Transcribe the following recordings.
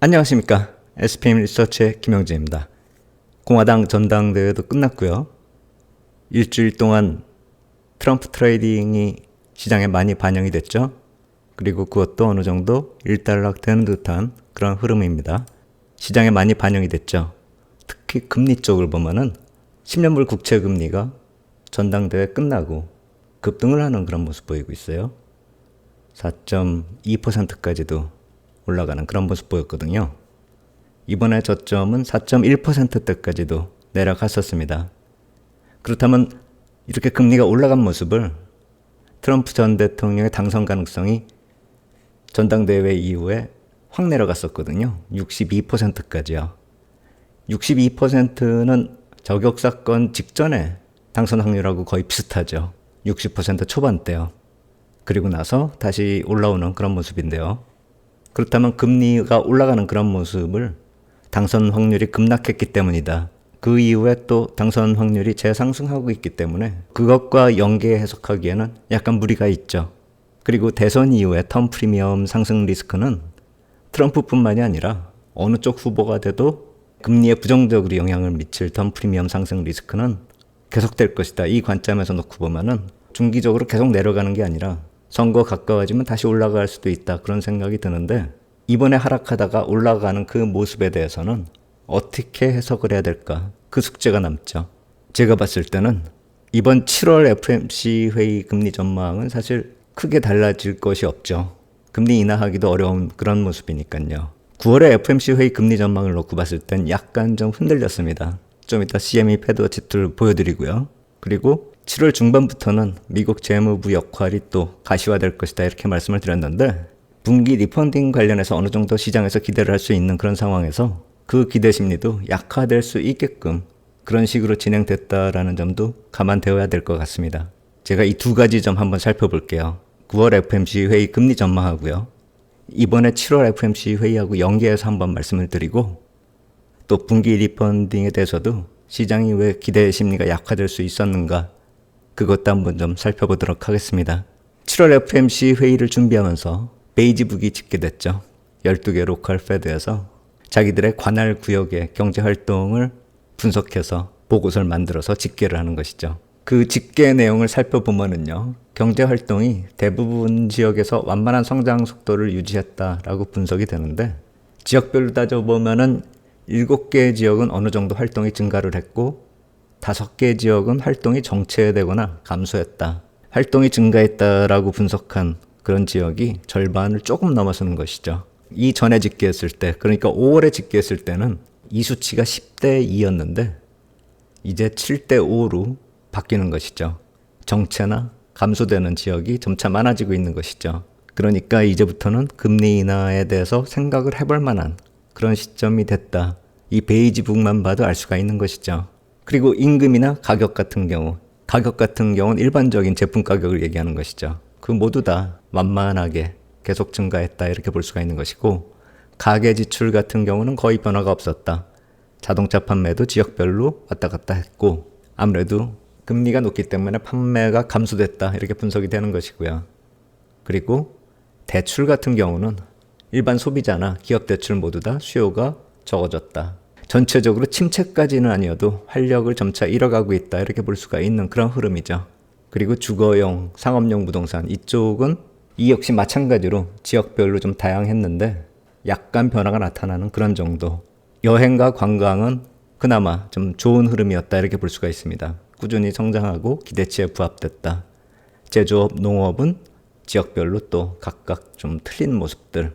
안녕하십니까. SPM 리서치의 김영재입니다. 공화당 전당대회도 끝났고요. 일주일 동안 트럼프 트레이딩이 시장에 많이 반영이 됐죠. 그리고 그것도 어느 정도 일단락 되는 듯한 그런 흐름입니다. 시장에 많이 반영이 됐죠. 특히 금리 쪽을 보면은 10년물 국채 금리가 전당대회 끝나고 급등을 하는 그런 모습 보이고 있어요. 4.2%까지도 올라가는 그런 모습 보였거든요. 이번에 저점은 4.1%대까지도 내려갔었습니다. 그렇다면 이렇게 금리가 올라간 모습을 트럼프 전 대통령의 당선 가능성이 전당대회 이후에 확 내려갔었거든요. 62%까지요. 62%는 저격 사건 직전에 당선 확률하고 거의 비슷하죠. 60% 초반대요. 그리고 나서 다시 올라오는 그런 모습인데요. 그렇다면 금리가 올라가는 그런 모습을 당선 확률이 급락했기 때문이다. 그 이후에 또 당선 확률이 재상승하고 있기 때문에 그것과 연계 해석하기에는 약간 무리가 있죠. 그리고 대선 이후에 텀 프리미엄 상승 리스크는 트럼프뿐만이 아니라 어느 쪽 후보가 돼도 금리에 부정적으로 영향을 미칠 텀 프리미엄 상승 리스크는 계속될 것이다. 이 관점에서 놓고 보면은 중기적으로 계속 내려가는 게 아니라 선거 가까워지면 다시 올라갈 수도 있다. 그런 생각이 드는데 이번에 하락하다가 올라가는 그 모습에 대해서는 어떻게 해석을 해야 될까? 그 숙제가 남죠. 제가 봤을 때는 이번 7월 FMC 회의 금리 전망은 사실 크게 달라질 것이 없죠. 금리 인하하기도 어려운 그런 모습이니까요. 9월에 FMC 회의 금리 전망을 놓고 봤을 땐 약간 좀 흔들렸습니다. 좀 이따 CME 패드 지트를 보여드리고요. 그리고 7월 중반부터는 미국 재무부 역할이 또 가시화될 것이다 이렇게 말씀을 드렸는데 분기 리펀딩 관련해서 어느 정도 시장에서 기대를 할 수 있는 그런 상황에서 그 기대 심리도 약화될 수 있게끔 그런 식으로 진행됐다라는 점도 감안되어야 될 것 같습니다. 제가 이 두 가지 점 한번 살펴볼게요. 9월 FMC 회의 금리 전망하고요. 이번에 7월 FMC 회의하고 연계해서 한번 말씀을 드리고 또 분기 리펀딩에 대해서도 시장이 왜 기대 심리가 약화될 수 있었는가 그것도 한번 좀 살펴보도록 하겠습니다. 7월 FMC 회의를 준비하면서 베이지북이 집계됐죠. 12개 로컬 페드에서 자기들의 관할 구역의 경제 활동을 분석해서 보고서를 만들어서 집계를 하는 것이죠. 그 집계 내용을 살펴보면은요, 경제 활동이 대부분 지역에서 완만한 성장 속도를 유지했다라고 분석이 되는데, 지역별로 따져보면은 7개 지역은 어느 정도 활동이 증가를 했고, 5개 지역은 활동이 정체되거나 감소했다. 활동이 증가했다라고 분석한 그런 지역이 절반을 조금 넘어서는 것이죠. 이 전에 집계했을 때, 그러니까 5월에 집계했을 때는 이 수치가 10대 2였는데, 이제 7대 5로 바뀌는 것이죠. 정체나 감소되는 지역이 점차 많아지고 있는 것이죠. 그러니까 이제부터는 금리 인하에 대해서 생각을 해볼 만한 그런 시점이 됐다. 이 베이지북만 봐도 알 수가 있는 것이죠. 그리고 임금이나 가격 같은 경우, 가격 같은 경우는 일반적인 제품 가격을 얘기하는 것이죠. 그 모두 다 만만하게 계속 증가했다 이렇게 볼 수가 있는 것이고 가계 지출 같은 경우는 거의 변화가 없었다. 자동차 판매도 지역별로 왔다 갔다 했고 아무래도 금리가 높기 때문에 판매가 감소됐다 이렇게 분석이 되는 것이고요. 그리고 대출 같은 경우는 일반 소비자나 기업 대출 모두 다 수요가 적어졌다. 전체적으로 침체까지는 아니어도 활력을 점차 잃어가고 있다 이렇게 볼 수가 있는 그런 흐름이죠. 그리고 주거용, 상업용 부동산 이쪽은 이 역시 마찬가지로 지역별로 좀 다양했는데 약간 변화가 나타나는 그런 정도. 여행과 관광은 그나마 좀 좋은 흐름이었다 이렇게 볼 수가 있습니다. 꾸준히 성장하고 기대치에 부합됐다. 제조업, 농업은 지역별로 또 각각 좀 틀린 모습들.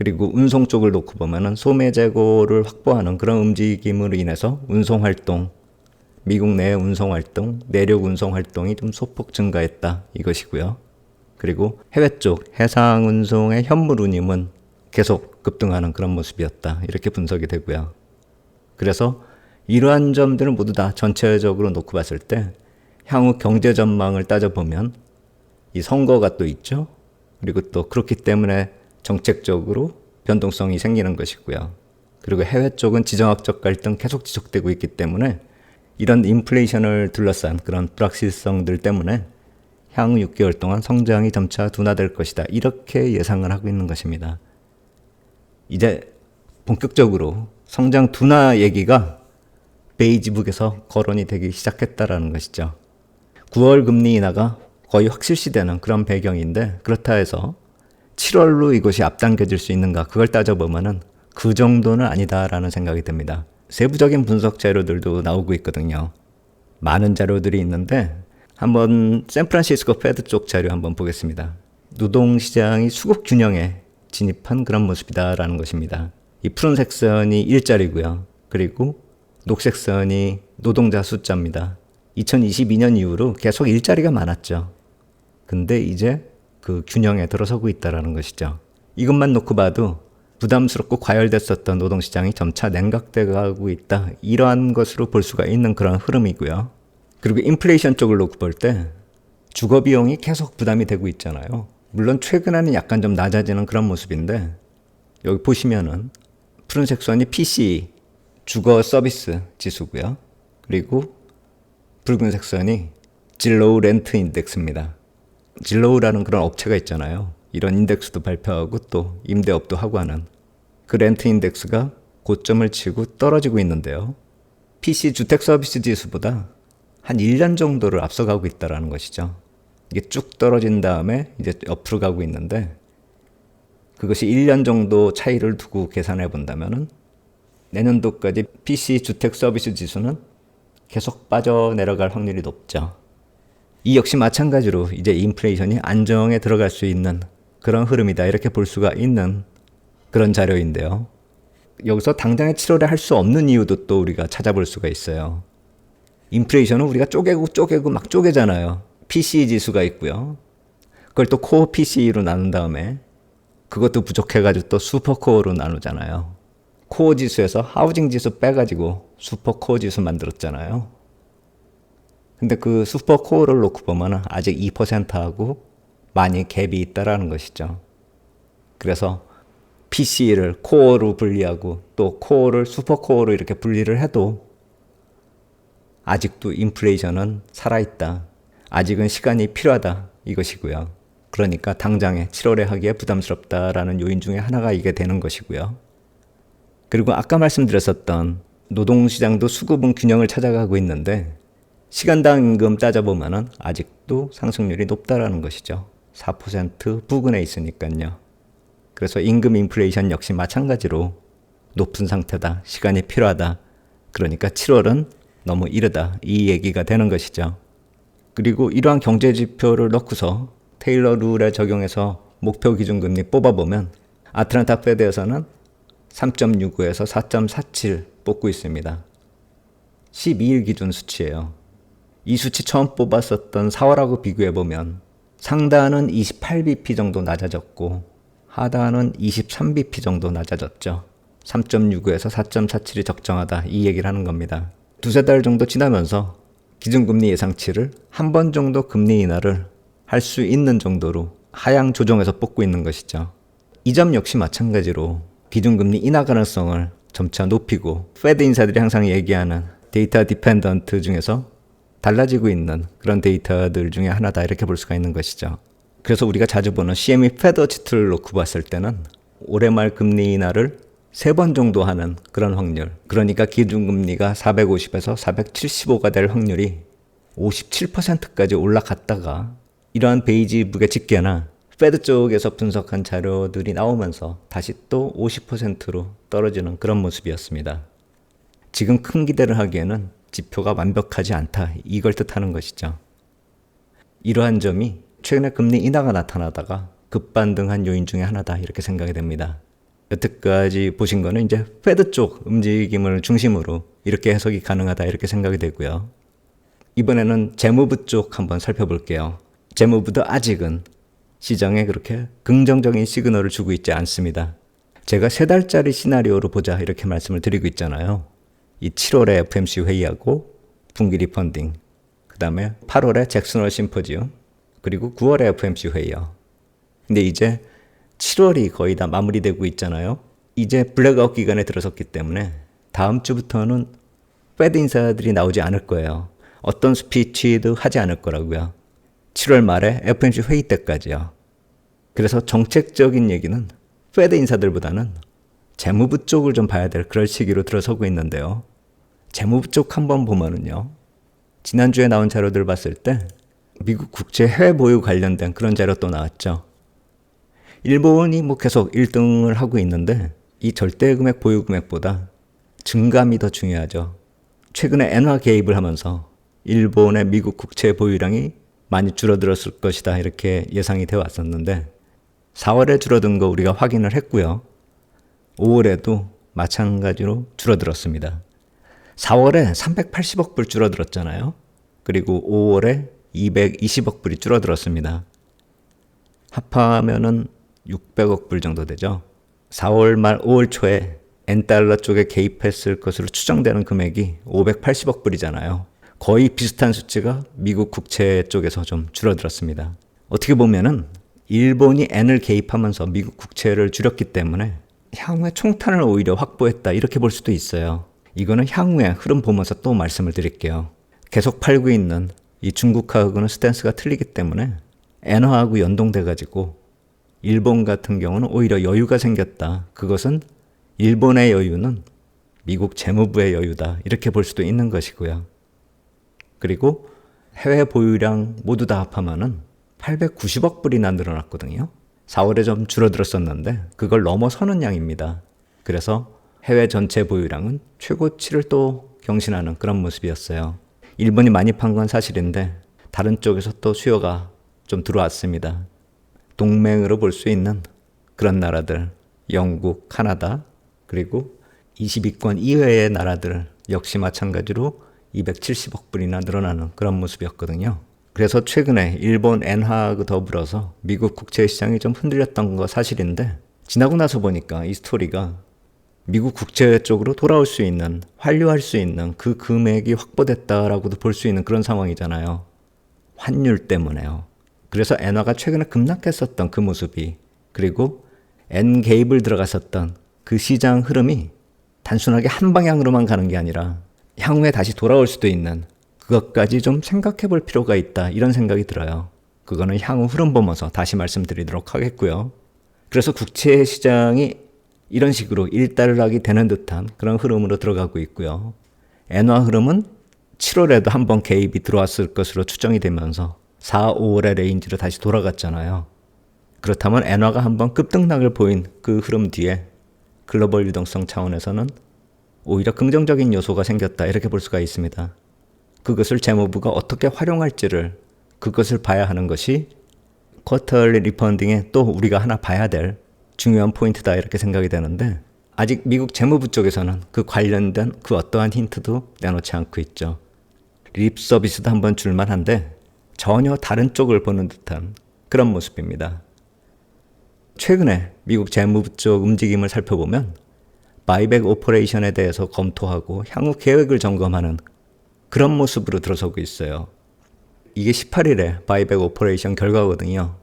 그리고 운송 쪽을 놓고 보면은 소매 재고를 확보하는 그런 움직임으로 인해서 운송 활동, 미국 내 운송 활동, 내륙 운송 활동이 좀 소폭 증가했다 이것이고요. 그리고 해외 쪽 해상 운송의 현물 운임은 계속 급등하는 그런 모습이었다 이렇게 분석이 되고요. 그래서 이러한 점들을 모두 다 전체적으로 놓고 봤을 때 향후 경제 전망을 따져보면 이 선거가 또 있죠. 그리고 또 그렇기 때문에 정책적으로 변동성이 생기는 것이고요. 그리고 해외 쪽은 지정학적 갈등 계속 지속되고 있기 때문에 이런 인플레이션을 둘러싼 그런 불확실성들 때문에 향후 6개월 동안 성장이 점차 둔화될 것이다. 이렇게 예상을 하고 있는 것입니다. 이제 본격적으로 성장 둔화 얘기가 베이지북에서 거론이 되기 시작했다라는 것이죠. 9월 금리 인하가 거의 확실시되는 그런 배경인데 그렇다 해서 7월로 이것이 앞당겨질 수 있는가 그걸 따져보면은 그 정도는 아니다라는 생각이 듭니다. 세부적인 분석 자료들도 나오고 있거든요. 많은 자료들이 있는데 한번 샌프란시스코 페드 쪽 자료 한번 보겠습니다. 노동시장이 수급 균형에 진입한 그런 모습이다라는 것입니다. 이 푸른색 선이 일자리고요. 그리고 녹색 선이 노동자 숫자입니다. 2022년 이후로 계속 일자리가 많았죠. 근데 이제 그 균형에 들어서고 있다라는 것이죠. 이것만 놓고 봐도 부담스럽고 과열됐었던 노동시장이 점차 냉각돼 가고 있다. 이러한 것으로 볼 수가 있는 그런 흐름이고요. 그리고 인플레이션 쪽을 놓고 볼 때 주거 비용이 계속 부담이 되고 있잖아요. 물론 최근에는 약간 좀 낮아지는 그런 모습인데 여기 보시면은 푸른색 선이 PC 주거 서비스 지수고요. 그리고 붉은색 선이 진로우 렌트 인덱스입니다. 진로우라는 그런 업체가 있잖아요. 이런 인덱스도 발표하고 또 임대업도 하고 하는 그 렌트 인덱스가 고점을 치고 떨어지고 있는데요. PC 주택 서비스 지수보다 한 1년 정도를 앞서가고 있다라는 것이죠. 이게 쭉 떨어진 다음에 이제 옆으로 가고 있는데 그것이 1년 정도 차이를 두고 계산해 본다면은 내년도까지 PC 주택 서비스 지수는 계속 빠져 내려갈 확률이 높죠. 이 역시 마찬가지로 이제 인플레이션이 안정에 들어갈 수 있는 그런 흐름이다. 이렇게 볼 수가 있는 그런 자료인데요. 여기서 당장에 7월에 할수 없는 이유도 또 우리가 찾아볼 수가 있어요. 인플레이션은 우리가 쪼개고 쪼개고 막 쪼개잖아요. PCE 지수가 있고요. 그걸 또 코어 PCE로 나눈 다음에 그것도 부족해가지고 또 슈퍼 코어로 나누잖아요. 코어 지수에서 하우징 지수 빼가지고 슈퍼 코어 지수 만들었잖아요. 근데 그 슈퍼 코어를 놓고 보면 아직 2%하고 많이 갭이 있다라는 것이죠. 그래서 PC를 코어로 분리하고 또 코어를 슈퍼 코어로 이렇게 분리를 해도 아직도 인플레이션은 살아있다. 아직은 시간이 필요하다. 이것이고요. 그러니까 당장에 7월에 하기에 부담스럽다라는 요인 중에 하나가 이게 되는 것이고요. 그리고 아까 말씀드렸었던 노동시장도 수급은 균형을 찾아가고 있는데 시간당 임금 따져보면 아직도 상승률이 높다라는 것이죠. 4% 부근에 있으니까요. 그래서 임금 인플레이션 역시 마찬가지로 높은 상태다. 시간이 필요하다. 그러니까 7월은 너무 이르다. 이 얘기가 되는 것이죠. 그리고 이러한 경제 지표를 넣고서 테일러 룰에 적용해서 목표 기준금리 뽑아보면 아틀란타 페드에서는 3.65에서 4.47 뽑고 있습니다. 12일 기준 수치예요. 이 수치 처음 뽑았었던 4월하고 비교해보면 상단은 28bp 정도 낮아졌고 하단은 23bp 정도 낮아졌죠. 3.65에서 4.47이 적정하다 이 얘기를 하는 겁니다. 두세 달 정도 지나면서 기준금리 예상치를 한 번 정도 금리 인하를 할 수 있는 정도로 하향 조정해서 뽑고 있는 것이죠. 이 점 역시 마찬가지로 기준금리 인하 가능성을 점차 높이고 페드 인사들이 항상 얘기하는 데이터 디펜던트 중에서 달라지고 있는 그런 데이터들 중에 하나다 이렇게 볼 수가 있는 것이죠. 그래서 우리가 자주 보는 CME 페더 치트를 놓고 봤을 때는 올해 말 금리 인하를 세 번 정도 하는 그런 확률. 그러니까 기준금리가 450에서 475가 될 확률이 57%까지 올라갔다가 이러한 베이지북의 집계나 페드 쪽에서 분석한 자료들이 나오면서 다시 또 50%로 떨어지는 그런 모습이었습니다. 지금 큰 기대를 하기에는 지표가 완벽하지 않다. 이걸 뜻하는 것이죠. 이러한 점이 최근에 금리 인하가 나타나다가 급반등한 요인 중에 하나다. 이렇게 생각이 됩니다. 여태까지 보신 거는 이제 페드 쪽 움직임을 중심으로 이렇게 해석이 가능하다. 이렇게 생각이 되고요. 이번에는 재무부 쪽 한번 살펴볼게요. 재무부도 아직은 시장에 그렇게 긍정적인 시그널을 주고 있지 않습니다. 제가 세 달짜리 시나리오로 보자 이렇게 말씀을 드리고 있잖아요. 이 7월에 FMC 회의하고 분기 리펀딩, 그 다음에 8월에 잭슨홀 심포지움, 그리고 9월에 FMC 회의요. 근데 이제 7월이 거의 다 마무리되고 있잖아요. 이제 블랙아웃 기간에 들어섰기 때문에 다음 주부터는 페드 인사들이 나오지 않을 거예요. 어떤 스피치도 하지 않을 거라고요. 7월 말에 FMC 회의 때까지요. 그래서 정책적인 얘기는 페드 인사들보다는 재무부 쪽을 좀 봐야 될 그럴 시기로 들어서고 있는데요. 재무부 쪽 한번 보면은요. 지난주에 나온 자료들 봤을 때 미국 국채 해외 보유 관련된 그런 자료 또 나왔죠. 일본이 뭐 계속 1등을 하고 있는데 이 절대 금액 보유 금액보다 증감이 더 중요하죠. 최근에 엔화 개입을 하면서 일본의 미국 국채 보유량이 많이 줄어들었을 것이다 이렇게 예상이 되어 왔었는데 4월에 줄어든 거 우리가 확인을 했고요. 5월에도 마찬가지로 줄어들었습니다. 4월에 380억 불 줄어들었잖아요. 그리고 5월에 220억 불이 줄어들었습니다. 합하면은 600억 불 정도 되죠. 4월 말 5월 초에 엔달러 쪽에 개입했을 것으로 추정되는 금액이 580억 불이잖아요. 거의 비슷한 수치가 미국 국채 쪽에서 좀 줄어들었습니다. 어떻게 보면은 일본이 N을 개입하면서 미국 국채를 줄였기 때문에 향후에 총탄을 오히려 확보했다 이렇게 볼 수도 있어요. 이거는 향후에 흐름 보면서 또 말씀을 드릴게요. 계속 팔고 있는 이 중국하고는 스탠스가 틀리기 때문에 엔화하고 연동돼 가지고 일본 같은 경우는 오히려 여유가 생겼다. 그것은 일본의 여유는 미국 재무부의 여유다. 이렇게 볼 수도 있는 것이고요. 그리고 해외 보유량 모두 다 합하면은 890억 불이나 늘어났거든요. 4월에 좀 줄어들었었는데 그걸 넘어서는 양입니다. 그래서 해외 전체 보유량은 최고치를 또 경신하는 그런 모습이었어요. 일본이 많이 판 건 사실인데 다른 쪽에서 또 수요가 좀 들어왔습니다. 동맹으로 볼 수 있는 그런 나라들, 영국, 카나다, 그리고 22권 이외의 나라들 역시 마찬가지로 270억 불이나 늘어나는 그런 모습이었거든요. 그래서 최근에 일본 엔화하고 더불어서 미국 국채 시장이 좀 흔들렸던 거 사실인데 지나고 나서 보니까 이 스토리가 미국 국채 쪽으로 돌아올 수 있는 환류할 수 있는 그 금액이 확보됐다라고도 볼 수 있는 그런 상황이잖아요. 환율 때문에요. 그래서 엔화가 최근에 급락했었던 그 모습이 그리고 엔 개입을 들어갔었던 그 시장 흐름이 단순하게 한 방향으로만 가는 게 아니라 향후에 다시 돌아올 수도 있는 그것까지 좀 생각해 볼 필요가 있다. 이런 생각이 들어요. 그거는 향후 흐름 보면서 다시 말씀드리도록 하겠고요. 그래서 국채 시장이 이런 식으로 일단락이 되는 듯한 그런 흐름으로 들어가고 있고요. 엔화 흐름은 7월에도 한번 개입이 들어왔을 것으로 추정이 되면서 4, 5월의 레인지로 다시 돌아갔잖아요. 그렇다면 엔화가 한번 급등락을 보인 그 흐름 뒤에 글로벌 유동성 차원에서는 오히려 긍정적인 요소가 생겼다 이렇게 볼 수가 있습니다. 그것을 재무부가 어떻게 활용할지를 그것을 봐야 하는 것이 쿼터리 리펀딩에 또 우리가 하나 봐야 될 중요한 포인트다 이렇게 생각이 되는데 아직 미국 재무부 쪽에서는 그 관련된 그 어떠한 힌트도 내놓지 않고 있죠. 립 서비스도 한번 줄만한데 전혀 다른 쪽을 보는 듯한 그런 모습입니다. 최근에 미국 재무부 쪽 움직임을 살펴보면 바이백 오퍼레이션에 대해서 검토하고 향후 계획을 점검하는 그런 모습으로 들어서고 있어요. 이게 18일에 바이백 오퍼레이션 결과거든요.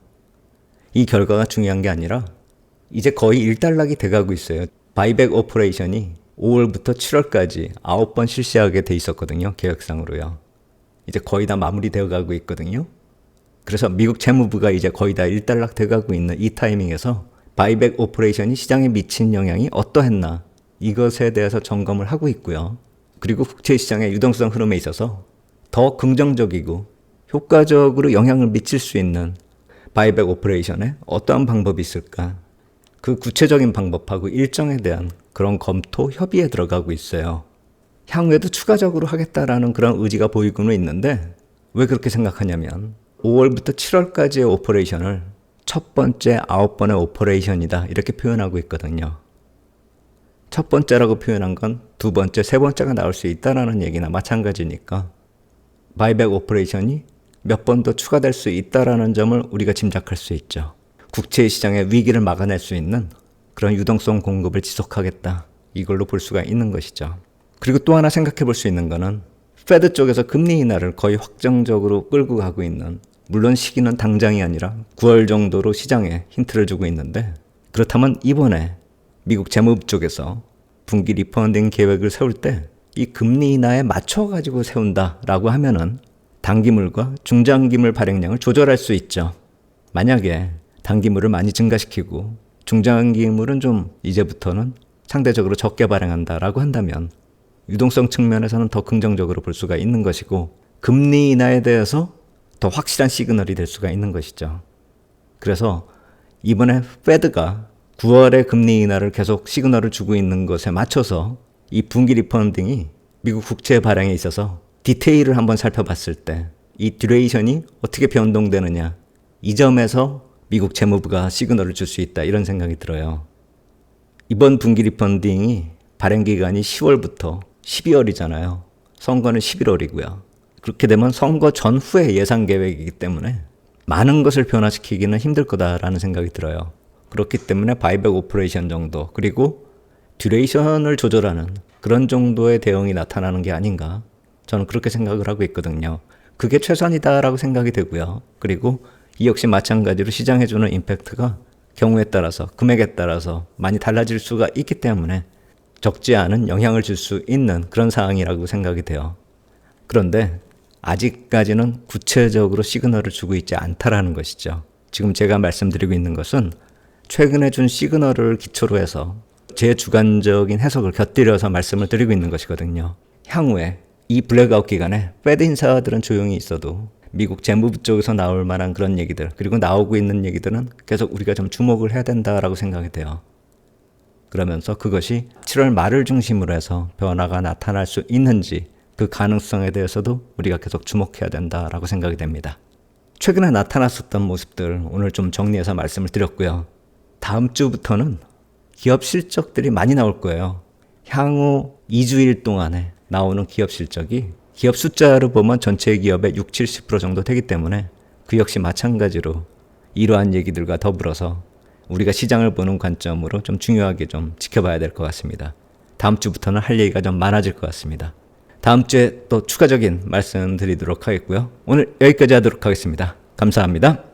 이 결과가 중요한 게 아니라 이제 거의 일단락이 돼가고 있어요. 바이백 오퍼레이션이 5월부터 7월까지 9번 실시하게 돼 있었거든요. 계획상으로요. 이제 거의 다 마무리되어 가고 있거든요. 그래서 미국 재무부가 이제 거의 다 일단락 돼가고 있는 이 타이밍에서 바이백 오퍼레이션이 시장에 미친 영향이 어떠했나 이것에 대해서 점검을 하고 있고요. 그리고 국채 시장의 유동성 흐름에 있어서 더 긍정적이고 효과적으로 영향을 미칠 수 있는 바이백 오퍼레이션에 어떠한 방법이 있을까? 그 구체적인 방법하고 일정에 대한 그런 검토 협의에 들어가고 있어요. 향후에도 추가적으로 하겠다라는 그런 의지가 보이고는 있는데 왜 그렇게 생각하냐면 5월부터 7월까지의 오퍼레이션을 첫 번째 아홉 번의 오퍼레이션이다 이렇게 표현하고 있거든요. 첫 번째라고 표현한 건 두 번째, 세 번째가 나올 수 있다라는 얘기나 마찬가지니까 바이백 오퍼레이션이 몇 번 더 추가될 수 있다라는 점을 우리가 짐작할 수 있죠. 국채 시장의 위기를 막아낼 수 있는 그런 유동성 공급을 지속하겠다. 이걸로 볼 수가 있는 것이죠. 그리고 또 하나 생각해 볼 수 있는 거는 페드 쪽에서 금리 인하를 거의 확정적으로 끌고 가고 있는 물론 시기는 당장이 아니라 9월 정도로 시장에 힌트를 주고 있는데 그렇다면 이번에 미국 재무부 쪽에서 분기 리펀딩 계획을 세울 때 이 금리 인하에 맞춰 가지고 세운다라고 하면은 단기물과 중장기물 발행량을 조절할 수 있죠. 만약에 단기물을 많이 증가시키고 중장기물은 좀 이제부터는 상대적으로 적게 발행한다라고 한다면 유동성 측면에서는 더 긍정적으로 볼 수가 있는 것이고 금리 인하에 대해서 더 확실한 시그널이 될 수가 있는 것이죠. 그래서 이번에 페드가 9월에 금리 인하를 계속 시그널을 주고 있는 것에 맞춰서 이 분기 리펀딩이 미국 국채 발행에 있어서 디테일을 한번 살펴봤을 때 이 듀레이션이 어떻게 변동되느냐 이 점에서 미국 재무부가 시그널을 줄 수 있다 이런 생각이 들어요. 이번 분기 리펀딩이 발행 기간이 10월부터 12월이잖아요. 선거는 11월이고요. 그렇게 되면 선거 전후의 예상 계획이기 때문에 많은 것을 변화시키기는 힘들 거다라는 생각이 들어요. 그렇기 때문에 바이백 오퍼레이션 정도 그리고 듀레이션을 조절하는 그런 정도의 대응이 나타나는 게 아닌가 저는 그렇게 생각을 하고 있거든요. 그게 최선이다라고 생각이 되고요. 그리고 이 역시 마찬가지로 시장에 주는 임팩트가 경우에 따라서 금액에 따라서 많이 달라질 수가 있기 때문에 적지 않은 영향을 줄 수 있는 그런 상황이라고 생각이 돼요. 그런데 아직까지는 구체적으로 시그널을 주고 있지 않다라는 것이죠. 지금 제가 말씀드리고 있는 것은 최근에 준 시그널을 기초로 해서 제 주관적인 해석을 곁들여서 말씀을 드리고 있는 것이거든요. 향후에 이 블랙아웃 기간에 페드 인사들은 조용히 있어도 미국 재무부 쪽에서 나올 만한 그런 얘기들 그리고 나오고 있는 얘기들은 계속 우리가 좀 주목을 해야 된다라고 생각이 돼요. 그러면서 그것이 7월 말을 중심으로 해서 변화가 나타날 수 있는지 그 가능성에 대해서도 우리가 계속 주목해야 된다라고 생각이 됩니다. 최근에 나타났었던 모습들 오늘 좀 정리해서 말씀을 드렸고요. 다음 주부터는 기업 실적들이 많이 나올 거예요. 향후 2주일 동안에 나오는 기업 실적이 기업 숫자로 보면 전체 기업의 6, 70% 정도 되기 때문에 그 역시 마찬가지로 이러한 얘기들과 더불어서 우리가 시장을 보는 관점으로 좀 중요하게 좀 지켜봐야 될 것 같습니다. 다음 주부터는 할 얘기가 좀 많아질 것 같습니다. 다음 주에 또 추가적인 말씀 드리도록 하겠고요. 오늘 여기까지 하도록 하겠습니다. 감사합니다.